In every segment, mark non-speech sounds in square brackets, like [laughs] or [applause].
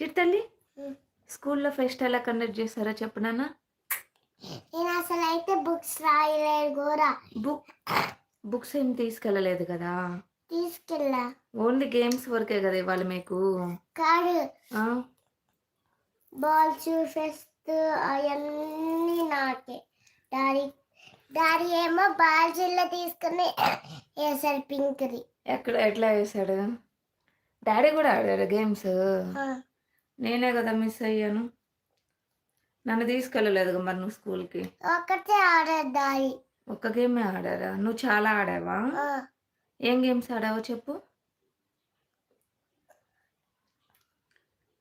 చిట్టల్లి. స్కూల్లో ఫెస్ట్ ఎలా కండక్ట్ చేస్తారో చెప్పు నాన్న. నేను అసలు అయితే బుక్స్ రాయలేదు కూడా బుక్ బుక్స్ ఏం తీసుకెళ్ళలేదు కదా. తీసుకెళ్ళా. ఓన్లీ గేమ్స్ వరకే కదా ఇవాళ మీకు. కాదు. ఆ? బాల్స్ ఫెస్ట్ అవన్నీ నాకే. డాడీ డాడీ ఏమో బాల్స్ ఇల్లు తీసుకుని వేసాడు పింక్ది. ఎక్కడ ఎట్లా వేసాడు డాడీ కూడా ఆడాడు గేమ్స్? నేనే కదా మిస్ అయ్యాను. నన్ను తీసుకెళ్ళలేదు మరి నువ్వు స్కూల్కి ఒకటే డాడీ. ఒక్క గేమే ఆడారా? నువ్వు చాలా ఆడావా? ఏం గేమ్స్ ఆడావో చెప్పు.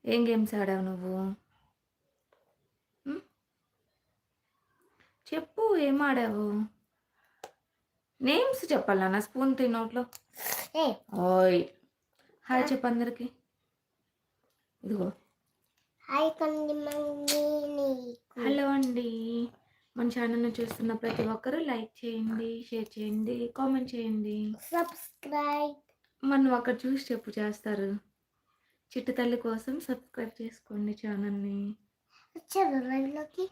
ఏం గేమ్స్ ఆడావు నువ్వు? చెప్పు ఏం ఆడావు? నేమ్స్ చెప్పాలా నా స్పూన్ తినోట్లో ఓయ్. హాయ్ చెప్పు అందరికి. ఇదిగో. హాయ్ హలో అండి. మన ఛానల్ని చూస్తున్న ప్రతి ఒక్కరూ లైక్ చేయండి షేర్ చేయండి కామెంట్ చేయండి. సబ్స్క్రైబ్. మనం అక్కడ చూసి చెప్పు చేస్తారు. చిట్టు తల్లి కోసం సబ్స్క్రైబ్ చేసుకోండి ఛానల్ని. వచ్చారు లైవ్లోకి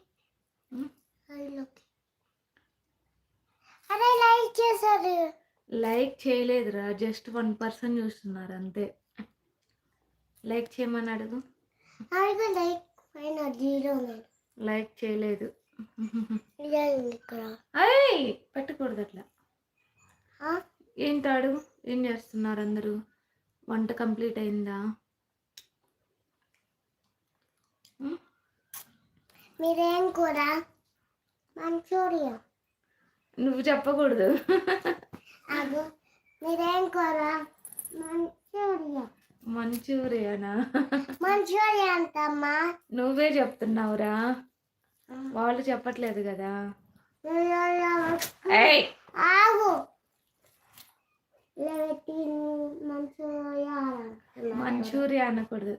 ఉం? లైవ్లోకి అరే లైక్ చేశారు. లైక్ చేయలేదురా జస్ట్ వన్ పర్సన్ చూస్తున్నారు అంతే. లైక్ చేయమని అడిగా. లైక్ పైన జీరో లైక్ చేయలేదు. అయ్ పెట్టకూడదు అట్లా. ఆ? ఏంటి అడుగు ఏం చేస్తున్నారు అందరూ? వంట కంప్లీట్ అయిందా? మీరేం కూర? మంచూరియా. నువ్వు చెప్పకూడదు. అగు మీరేం కూర? మంచూరియానా? మంచూరియా అంటమ్మా నువ్వే చెప్తున్నావురా. వాళ్ళు చెప్పట్లేదు కదా. ఆగు. మంచూరియా అనకూడదు.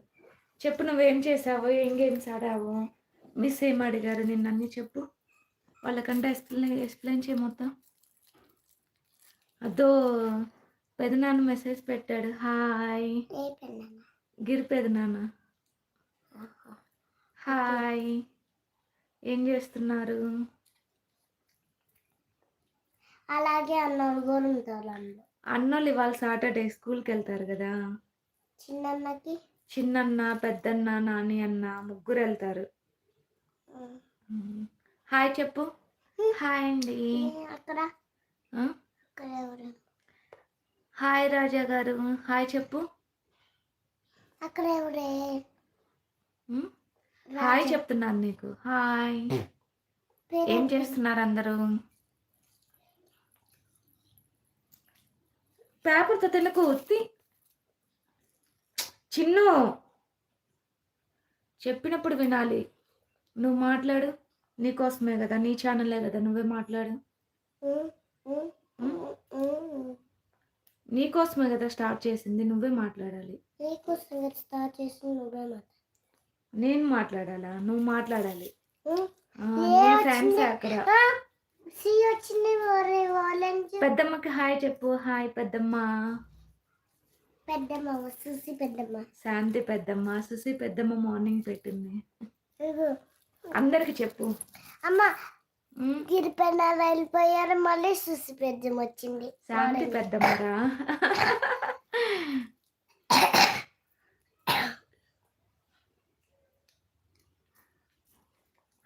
చెప్పు నువ్వేం చేసావు ఏం గేమ్స్ ఆడావు. మిస్ ఏం అడిగారు నిన్న అన్ని చెప్పు. వాళ్ళకంటే ఎక్స్ప్లెయిన్ ఎక్స్ప్లెయిన్ చేయ మొత్తం అదో పెదనాన్న మెసేజ్ పెట్టాడు. హాయ్. గిరి పెదనాన్న. హాయ్. ఏం చేస్తున్నారు? అలాగే అందులో. అన్నోళ్ళు ఇవాళ సాటర్డే స్కూల్కి వెళ్తారు కదా? చిన్నన్నకి? చిన్నన్న పెద్దన్న నాని అన్న ముగ్గురు వెళ్తారు. హాయ్ చెప్పు. హాయ్ అండి. అక్కడ? అక్కడ ఎవరు? హాయ్ రాజా గారు. హాయ్ చెప్పు. అక్కడ ఎవరే? హాయ్ చెప్తున్నాను నీకు. హాయ్. ఏం చేస్తున్నారు అందరూ? పేపర్తో తెలుగు ఉత్తి. చిన్ను. చెప్పినప్పుడు వినాలి. నువ్వు మాట్లాడు. నీకోసమే కదా నీ ఛానలే కదా నువ్వే మాట్లాడు. నీకోసమే కదా స్టార్ట్ చేసింది నువ్వే మాట్లాడాలి. నీకు సంగతి స్టార్ట్ చేసి నువ్వే మాట నేను మాట్లాడాలా? నువ్వు మాట్లాడాలి. అక్కడ? పెద్దమ్మకి హాయ్ చెప్పు. హాయ్ పెద్దమ్మ. పెద్దమ్మ చూసి పెద్దమ్మ. శాంతి పెద్దమ్మ సుసి పెద్దమ్మ మార్నింగ్ పెట్టింది. అందరికి చెప్పు. అమ్మ గిరిపెన్న వెళ్ళిపోయారు మళ్ళీ చూసి పెద్దమ్మ వచ్చింది. శాంతి పెద్దమ్మరా?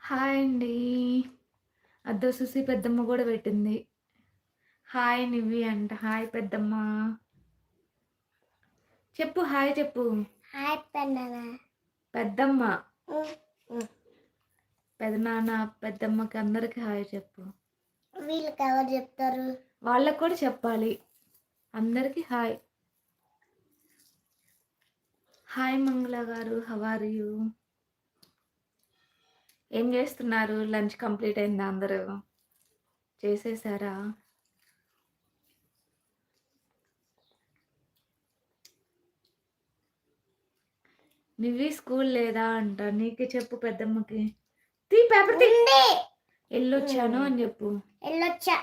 హాయ్ అండి. అద్దో సుసి పెద్దమ్మ కూడా పెట్టింది. హాయ్ నివి అంట. హాయ్ పెద్దమ్మ. చెప్పు హాయ్ చెప్పు. హాయ్ పెద్దమ్మ. పెద్దమ్మ. పెదనాన్న పెద్దమ్మకి అందరికి హాయ్ చెప్పు. వీళ్ళకి ఎవరు చెప్తారు? వాళ్ళకు కూడా చెప్పాలి. అందరికీ హాయ్. హాయ్ మంగళ గారు హవార్ యూ ఏం చేస్తున్నారు? లంచ్ కంప్లీట్ అయిందా అందరూ? చేసేసారా? నువ్వు స్కూల్ లేదా అంట? నీకే చెప్పు పెద్దమ్మకి. తీ పేపర్ తీ. ఉంది. వెళ్ళొచ్చాను అని చెప్పు. వెళ్ళొచ్చా.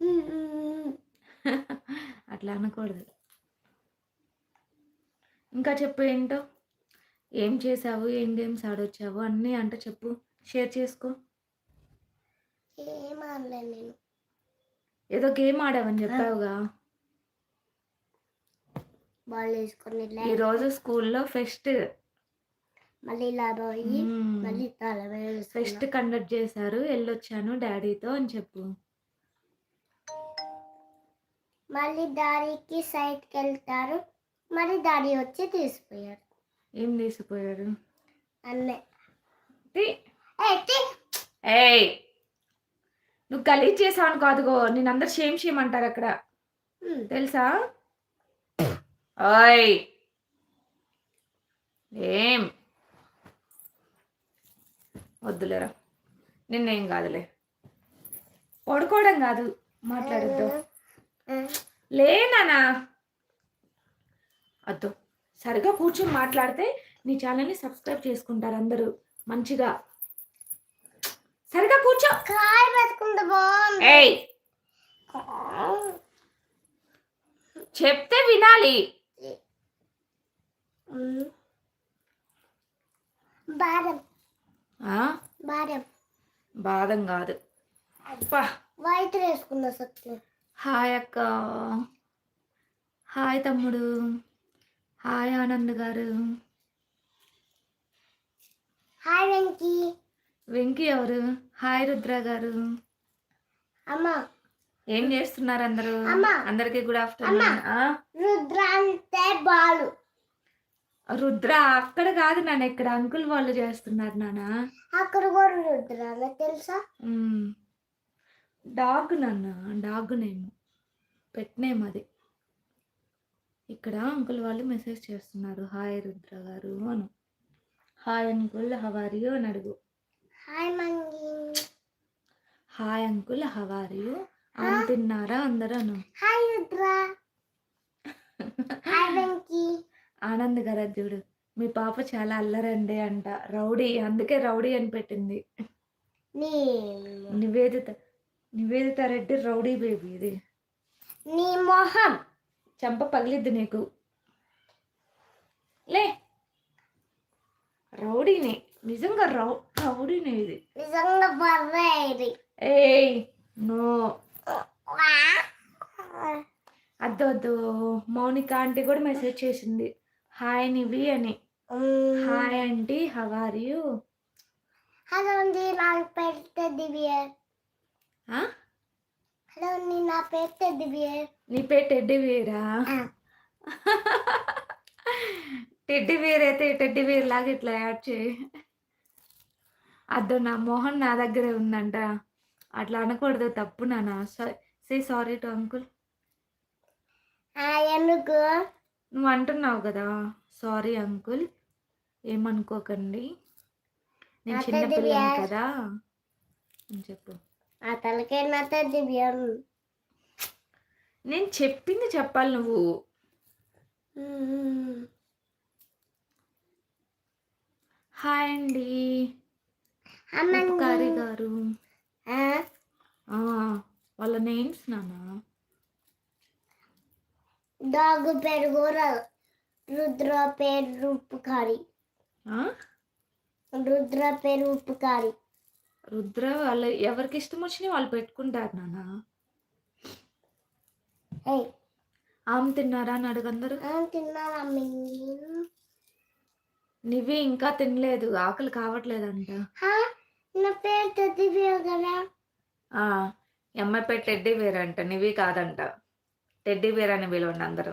[laughs] అట్లా అనకూడదు. ఇంకా చెప్పు ఏంటో? ఏం చేసావు ఏం గేమ్స్ ఆడొచ్చావు? అన్నీ అంటే చెప్పు. షేర్ చేసుకో. ఏం ఆడలేదు నేను. ఏదో గేమ్ ఆడావని చెప్పావుగా. బాల్ వేసుకొని ఈరోజు స్కూల్లో ఫెస్ట్. మళ్ళీ ఇలా పోయి మళ్ళీ తల ఫెస్ట్ కండక్ట్ చేశారు వెళ్ళొచ్చాను డాడీతో అని చెప్పు. మళ్ళీ దారికి సైడ్కి వెళ్తారు మరి దాడి వచ్చి తీసిపోయారు. ఏం తీసిపోయారు? అన్నే. ఏయ్ నువ్వు గలీజ్ చేసావు కాదుగో నేను అందరు షేమ్ షేమ్ అంటారు అక్కడ. తెలుసా? ఓయ్. ఏం? వద్దులేరా? నిన్నేం కాదులే. పడుకోవడం కాదు. మాట్లాడద్దు. లేనా వద్దు సరిగా కూర్చొని మాట్లాడితే నీ ఛానల్ని సబ్స్క్రైబ్ చేసుకుంటారు అందరూ. మంచిగా. సరిగా కూర్చో. చెప్తే వినాలి. ఉమ్. బాదం ఆ? బాదం. కాదు. వైట్ వేసుకున్న సత్తు. హాయ్ అక్క. హాయ్ తమ్ముడు. హాయ్ ఆనంద్ గారు. హాయ్ వెంకీ. వెంకీ ఎవరు? హాయ్ రుద్ర గారు. అమ్మ. ఏం చేస్తున్నారు అందరూ? అమ్మా. అందరికి గుడ్ ఆఫ్టర్నూన్ రుద్ర అంటే బాలు. రుద్ర అక్కడ కాదు నాన్న ఇక్కడ అంకుల్ వాళ్ళు చేస్తున్నారు నాన్న. అక్కడ కూడా రుద్ర తెలుసా? డాగ్ నాన్న డాగ్ నేమ్ పెట్ నేమ్ అది. ఇక్కడ అంకుల్ వాళ్ళు మెసేజ్ చేస్తున్నారు. హాయ్ రుద్ర గారు అను. హాయ్ అంకుల్ హవారియు అని అడుగు. Hi Mangi. Hi uncle how are you అని తిన్నారా అందరూ అను. హాయ్ రుద్ర. [laughs] హాయ్ వెంకీ ఆనంద్ గారు చూడు మీ పాప చాలా అల్లరండి అంట రౌడీ అందుకే రౌడీ అని పెట్టింది. నీ నివేదిత నివేదిత రెడ్డి రౌడీ బేబీ ఇది. నీ మొహం. చంప పగిలిద్ది నీకు. లే రౌడీనే నిజంగా రౌ రౌడీనే ఇది. నిజంగా బర్రేది ఏయ్ నో. అద్దు వద్దు మౌనిక ఆంటీ కూడా మెసేజ్ చేసింది. హాయ్ నివి అని. Hi how are you? Hello అండి నాకు పేరు టెడ్డి బియర్ హలో అండి నా పేరు టెడ్డి బియర్ నీ పేరు టెడ్డీ వేరా? టెడ్డీ వేర్ అయితే టెడ్డీ వేర్ లాగా ఇట్లా యాడ్ చేయి. అద్దు నా మోహన్ నా దగ్గరే ఉందంట. అట్లా అనకూడదు తప్పు నాన్న. Say sorry to uncle. ఎందుకు నువ్వు అంటున్నావు కదా సారీ అంకుల్ ఏమనుకోకండి. నేను నా చిన్న teddy పిల్లని bear. కదా. అని చెప్పు. ఆ నేను చెప్పింది చెప్పాలి నువ్వు. హాయ్ అండి. గారు వాళ్ళ నేమ్స్ నాన్న డాగ్ పేరు కూడా రుద్ర పేరు ఉపకారి ఆ? రుద్ర పేరు ఉపకారి రుద్ర వాళ్ళు ఎవరికి ఇష్టం వచ్చినా వాళ్ళు పెట్టుకుంటారు నాన్న. ఏయ్ ఆమె తిన్నారా అని అడుగందరు. తిన్నారా మింగి నివి ఇంకా తినలేదు ఆకలి కావట్లేదంట. నా పేరు కదా. అమ్మాయి పేరు టెడ్డీ వేర్ అంట నివి కాదంట. టెడ్డీ వేర్ అని పిలవండి అందరూ.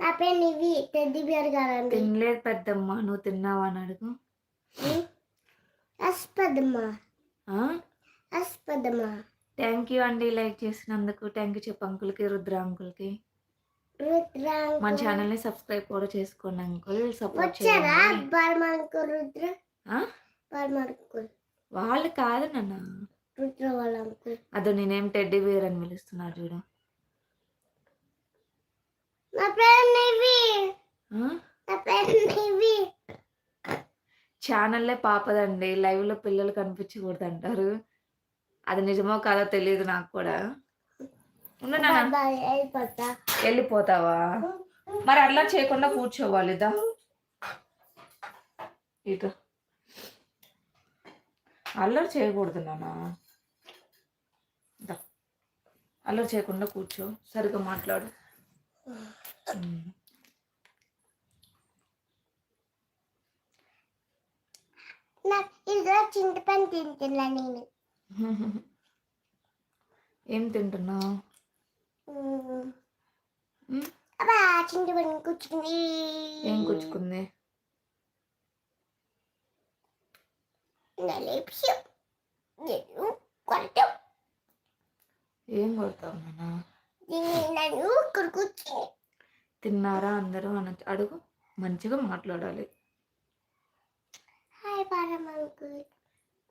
నా పేరు నివి టెడ్డి బియర్ కదండి. తినలేదు పెద్దమ్మ నువ్వు తిన్నావా అని అడుగు. అస్పదమ్మా? అస్పదమ్మా. థ్యాంక్ యూ అండి లైక్ చేసినందుకు. థ్యాంక్ యూ చెప్పు అంకుల్కి రుద్ర అంకుల్కి. మన ఛానల్ని సబ్స్క్రైబ్ కూడా చేసుకోండి అంకుల్. సపోర్ట్ చేయండి. రుద్ర? వాళ్ళు కాదు నాన్న. రుద్ర అదో నేనేం టెడ్డీ వేర్ అని పిలుస్తున్నారు చూడు. నా పేరు నివి. ఆ? నా పేరు నివి. ఛానల్లే పాపదండి. లైవ్లో పిల్లలు కనిపించకూడదు అంటారు అది నిజమో కాదో తెలియదు నాకు కూడా. వెళ్ళిపోతావా? మరి అట్లా చేయకుండా కూర్చోవాలి. దా. ఇటు. అల్లరి చేయకూడదు నాన్న. దా. అల్లరి చేయకుండా కూర్చో సరిగ్గా మాట్లాడు. చింతపండు తింటున్నా నేను. ఏం తింటున్నావు? చింతపండు ఏం కూర్చుకుంది? నలిపి ఏం కొడతావు నాన్న? తిన్నారా అందరూ అని అడుగు. మంచిగా మాట్లాడాలి.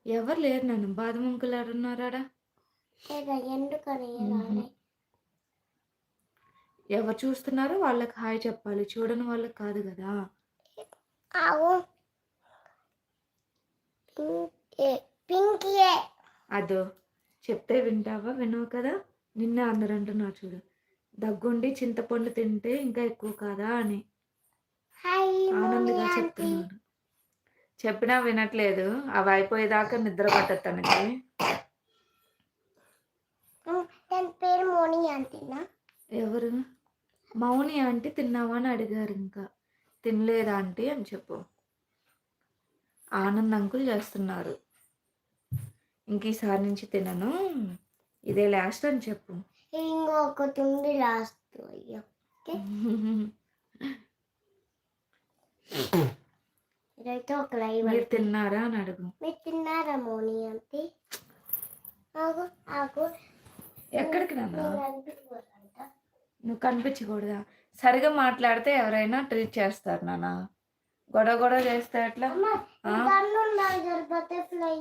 ఎవరు లేరు నన్ను? బాదం అంకుల్ మ్మ్. ఎవరు చూస్తున్నారో వాళ్ళకి హాయ్ చెప్పాలి. చూడని వాళ్ళకి కాదు కదా. అదో. చెప్తే వింటావా? వినవు కదా? నిన్నే అందరు అంటున్నారు చూడు. దగ్గుండి చింతపండు తింటే ఇంకా ఎక్కువ కాదా అని. ఆనందగా చెప్తున్నాడు. చెప్పినా వినట్లేదు. అవి అయిపోయేదాకా నిద్ర పట్టదు తనకి పేరు మోని ఆంటీనా ఎవరు? మౌని ఆంటీ తిన్నావా అని అడిగారు ఇంకా. తినలేదా ఆంటీ అని చెప్పు. ఆనంద్ అంకుల్ చేస్తున్నారు. ఇంక ఈసారి నుంచి తినను. ఇదే లాస్ట్ అని చెప్పు. ఇంకొకటి ఉంది లాస్ట్ అయ్యో. ఇదైతే ఒక లైవ్ మీరు తిన్నారా అని అడుగు. మీరు తిన్నారా మోని ఆంటీ? ఆగు ఆగు. ఎక్కడికి. నువ్వు కనిపించకూడదా? సరిగా మాట్లాడితే ఎవరైనా ట్రీట్ చేస్తారు నాన్న. గొడవ గొడవ చేస్తే ఎట్లా అమ్మ ఆ? కన్ను ఉండాలి కదా బటర్ఫ్లై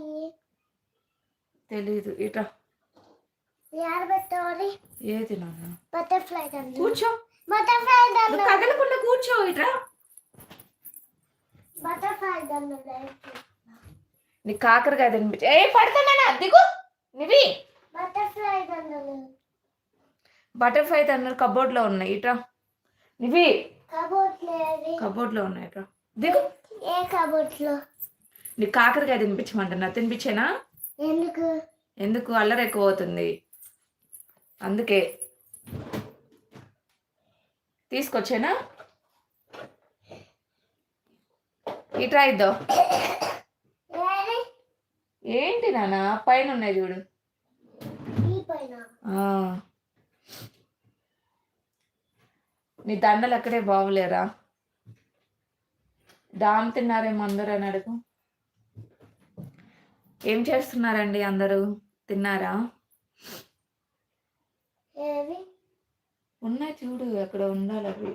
తెలీదు. పెట్టాలి? ఏది నాన్న? బటర్ఫ్లై కూర్చో. బటర్ఫ్లై కదలకుండా కూర్చో ఇట్రా. బటర్ఫ్లై నీ కాకరకాయ తినిపించి ఏ పడతానా దిగు. నివి. బటర్ఫ్లై బటర్ఫ్లై అన్నారు కబోర్డ్లో ఉన్నాయి ఇట్రా. నివి. కబోర్డ్లో ఉన్నాయి ఇట్రా. దిగు. ఏ కబోర్డ్లో నీ కాకరకాయ తినిపించమంటున్నా. తినిపించేనా? ఎందుకు? ఎందుకు? అల్లరి ఎక్కువ అవుతుంది అందుకే. తీసుకొచ్చేనా? ఇట్రా ఇద్దాం? ఏంటి నాన్న? పైన ఉన్నాయి చూడు. నీ దండలు అక్కడే బాగులేరా దామ్ తిన్నారేమో అందరూ అని అడుగు. ఏం చేస్తున్నారండి అందరూ? తిన్నారా? ఉన్నాయి చూడు అక్కడ ఉండాలి అవి.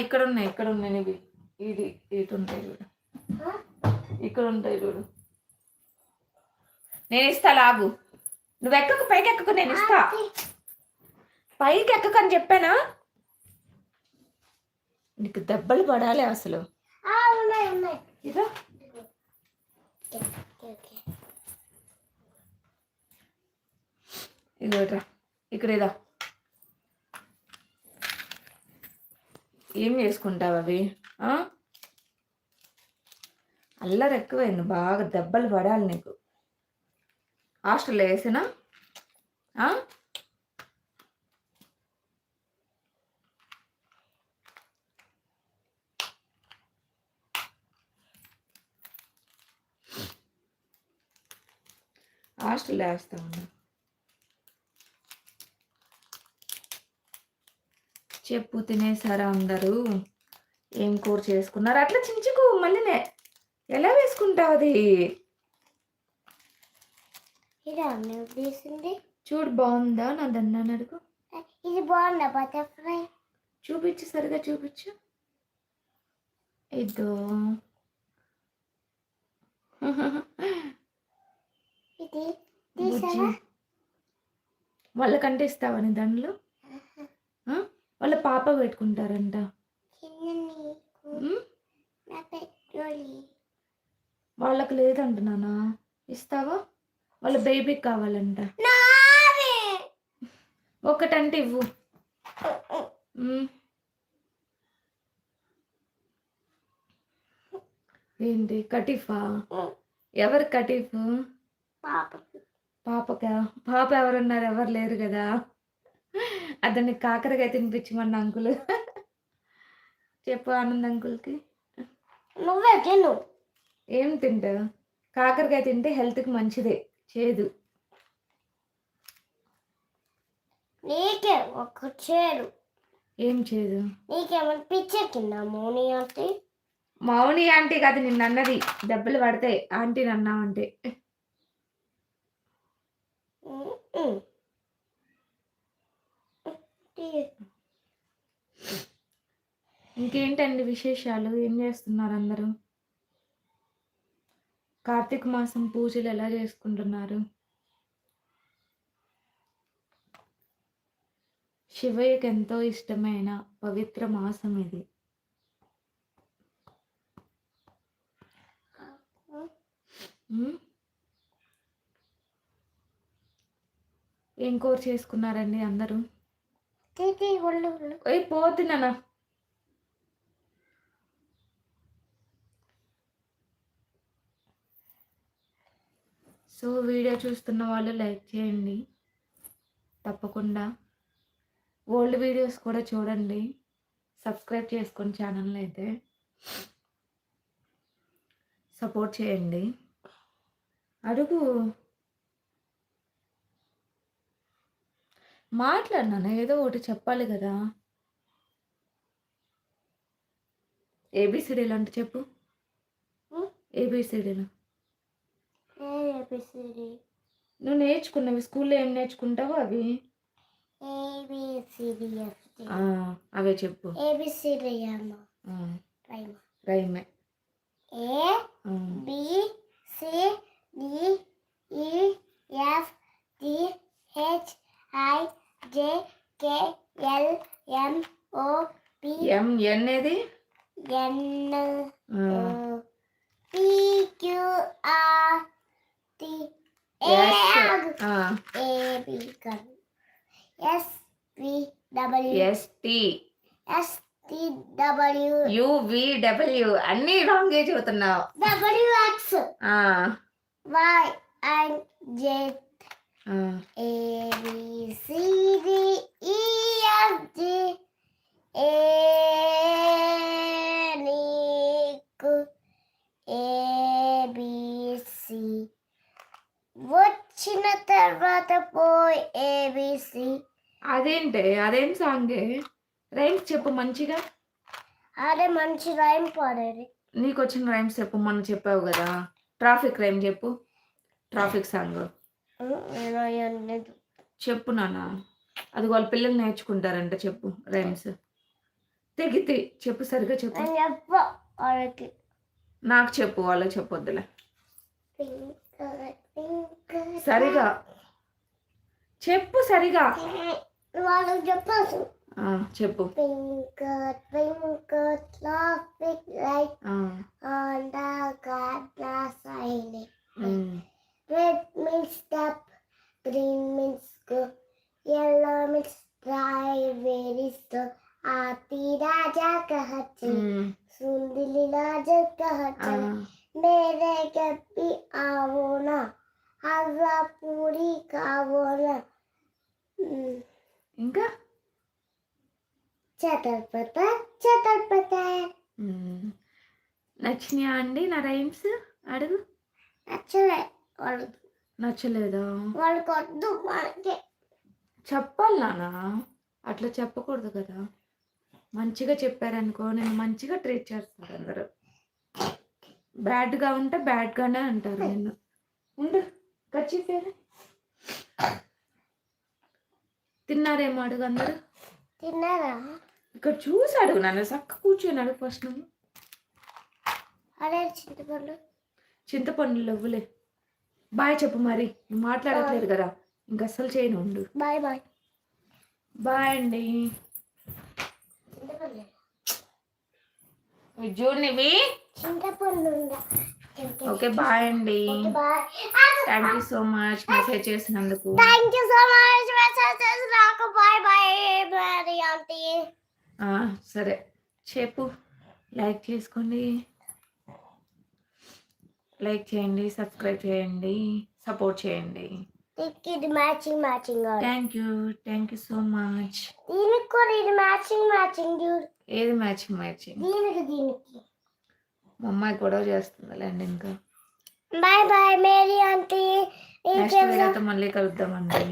ఇక్కడ ఉన్నాయి ఇక్కడ ఉన్నాయి ఇవి. ఇది ఇటు ఉంటాయి చూడు? ఇక్కడ ఉంటాయి చూడు. నేను ఇస్తా లాగు. నువ్వు ఎక్కకు పైకి ఎక్కకు నేను ఇస్తా. పైకి ఎక్కకు అని చెప్పానా? నీకు దెబ్బలు పడాలి అసలు. ఆ, ఉన్నాయి ఉన్నాయి. ఇదా. ఇదిగో ఇట్రా. ఇక్కడ ఇదా. ఏం చేసుకుంటావు అవి? ఆ? అల్లరి ఎక్కువైంది బాగా దెబ్బలు పడాలి నీకు. హాస్టల్లో వేసినా? ఆ? హాస్టల్లో వేస్తా ఉన్నా చెప్పు తినేసారా అందరూ ఏం కూర చేసుకున్నారు అట్లా చించుకు మళ్ళీనే ఎలా వేసుకుంటావు అది చూడు బాగుందా నా దన్నాన్ని అడుగు ఇది బాగుందా బటర్ఫ్లై చూపించు సరిగా చూపించు ఇదో ఇది బుజ్జి. వాళ్ళకంటే ఇస్తావా నీ దండలు? ఆ? వాళ్ళ పాప పెట్టుకుంటారంట. వాళ్ళకి లేదంట నాన్న ఇస్తావా? వాళ్ళ బేబీకి కావాలంట. ఒకటంటే ఇవ్వు. ఏంటి కటీఫా? ఎవరు కటీఫ్? పాప పాపకా? పాప ఎవరున్నారు? ఎవరు లేరు కదా. అతన్ని కాకరకాయ తినిపించమన్న అంకుల్. చెప్పు ఆనంద్ అంకుల్కి. నువ్వే తిను. ఏం తింటావు కాకరకాయ తింటే హెల్త్కి మంచిదే చేదు. నీకే ఒక చేరు ఏం చేదు? నీకేమైనా పిచ్చెక్కిందా మోని అంటే మౌని ఆంటీ కాదు నిన్న అన్నది దెబ్బలు పడతాయి. ఆంటీ అన్నావంటే ఇంకేంటండి విశేషాలు? ఏం చేస్తున్నారు అందరూ? కార్తీక మాసం పూజలు ఎలా చేసుకుంటున్నారు? శివయ్యకి ఎంతో ఇష్టమైన పవిత్ర మాసం ఇది. ఉమ్? ఏం కూర చేసుకున్నారండి అందరూ? పోతున్నానా సో వీడియో చూస్తున్న వాళ్ళు లైక్ చేయండి. తప్పకుండా. ఓల్డ్ వీడియోస్ కూడా చూడండి. సబ్స్క్రైబ్ చేసుకోండి ఛానల్ని అయితే సపోర్ట్ చేయండి. అడుగు. మాట్లాడినాను? ఏదో ఒకటి చెప్పాలి కదా. ఏబిసిడీలు అంటే చెప్పు? ఏబిసిడీలు ఏబిసిడి నువ్వు నేర్చుకున్నవి స్కూల్లో ఏం నేర్చుకుంటావో అవి? అవే చెప్పు. ఏబిసిడి అమ్మ ఆ, రైమ రైమే A ah, B C D E F D H I J K L M O P M N ఏది? N ah, P Q R T A S ah, A B కాదు S V W S T S T W U V W అన్ని రాంగే చదువుతున్నావు W X Y and Z A B C D E F G A నీకు A B C వచ్చిన తర్వాత పోయి A B C అదేంటే అదేం సాంగే? రైమ్స్ చెప్పు మంచిగా. అదే మంచి రైమ్ పాడేది. నీకు వచ్చిన రైమ్స్ చెప్పు మొన్న చెప్పావు కదా. ట్రాఫిక్ రైమ్ చెప్పు. Traffic song. చెప్పు నాన్న. అది వాళ్ళ పిల్లలు నేర్చుకుంటారంట చెప్పు రైమ్స్. తెగితే చెప్పు సరిగా చెప్పు. వాళ్ళకి. నాకు చెప్పు వాళ్ళకి చెప్పొద్దులే. సరిగా. చెప్పు సరిగా. వాళ్ళకి చెప్పాల్సి చెప్పు. glass shining. ఉమ్, Red means stop, green means go, yellow means drive very slow. आती राजा कहते ఉమ్, सुंदली राजा ఆ, कहते मेरे कभी आओ ना हवा पूरी खाओ ना हम्म, ఇంకా चटर पता चटर पता ఉమ్, నచ్చినాయా అండి నా రైమ్స్ అడుగు నచ్చలే వాళ్ళు నచ్చలేదా? వాళ్ళకి వద్దు మనకి. చెప్పాలి నాన్న. అట్లా చెప్పకూడదు కదా. మంచిగా చెప్పారనుకో నేను మంచిగా ట్రీట్ చేస్తారు అందరూ. బ్యాడ్గా ఉంటే బ్యాడ్గానే అంటారు నిన్ను. ఉండు ఖర్చు పేరు తిన్నారేమో అడుగు అందరూ. తిన్నారా? ఇక్కడ చూసి అడుగు నన్ను చక్క కూర్చొని అడుగు ఫస్ట్ నువ్వు. అదే చింతపండు. చింతపండు లవ్వులే. బాయ్ చెప్పు మరి. నువ్వు మాట్లాడట్లేదు కదా. ఇంక అస్సలు చేయను ఉండు. Bye bye. బాయ్ అండి. ఉందా ఓకే బాయ్ అండి. Thank you so much message చేసినందుకు. Thank you so much message bye bye మరి ఆంటీ. సరే. చెప్పు. లైక్ చేసుకోండి. లైక్ చేయండి సబ్స్క్రైబ్ చేయండి సపోర్ట్ చేయండి. ఇది matching matching thank you thank you so much దీనికి కూడా ఇది మ్యాచింగ్ మ్యాచింగ్ ఏది మ్యాచింగ్ మ్యాచింగ్ దీనికి దీనికి. మా అమ్మాయి గొడవ చేస్తుందిలేండి ఇంకా. Bye bye Mary aunty next వీడియోతో మళ్ళీ కలుద్దామండి.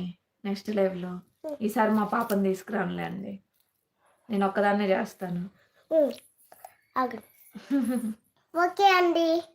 నెక్స్ట్ లైవ్లో ఈసారి మా పాపని తీసుకురానులే అండి నేను ఒక్కదాన్నే చేస్తాను. ఓకే అండి [laughs]